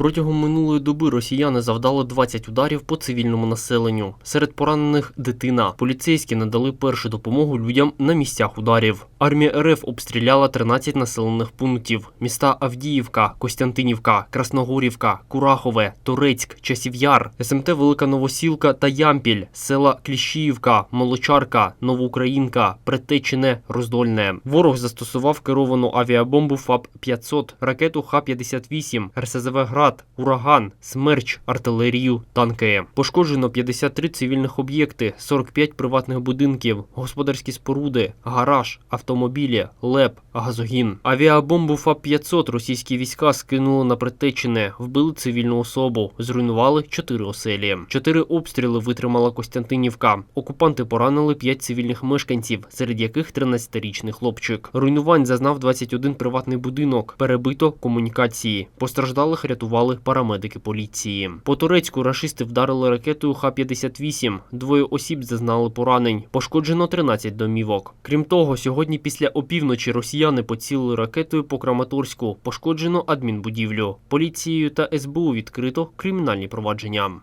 Протягом минулої доби росіяни завдали 20 ударів по цивільному населенню. Серед поранених дитина. Поліцейські надали першу допомогу людям на місцях ударів. Армія РФ обстріляла 13 населених пунктів: міста Авдіївка, Костянтинівка, Красногорівка, Курахове, Турецьк, Часів'яр, СМТ Велика Новосілка та Ямпіль, села Кліщіївка, Молочарка, Новоукраїнка, Предтечине, Роздольне. Ворог застосував керовану авіабомбу ФАП-500, ракету Х-58, РСЗВ «Град», «Ураган», «Смерч», артилерію, танки. Пошкоджено 53 цивільних об'єкти, 45 приватних будинків, господарські споруди, гараж, автомобілі, ЛЕП, газогін. Авіабомбу ФАП-500 російські війська скинули на Предтечине, вбили цивільну особу, зруйнували 4 оселі. Чотири обстріли витримала Костянтинівка. Окупанти поранили 5 цивільних мешканців, серед яких 13-річний хлопчик. Руйнувань зазнав 21 приватний будинок, перебито комунікації. Постраждалих рятували парамедики поліції. По турецьку рашисти вдарили ракетою Х-58. Двоє осіб зазнали поранень. Пошкоджено 13 домівок. Крім того, сьогодні після опівночі росіяни поцілили ракетою по Краматорську. Пошкоджено адмінбудівлю. Поліцією та СБУ відкрито кримінальні провадження.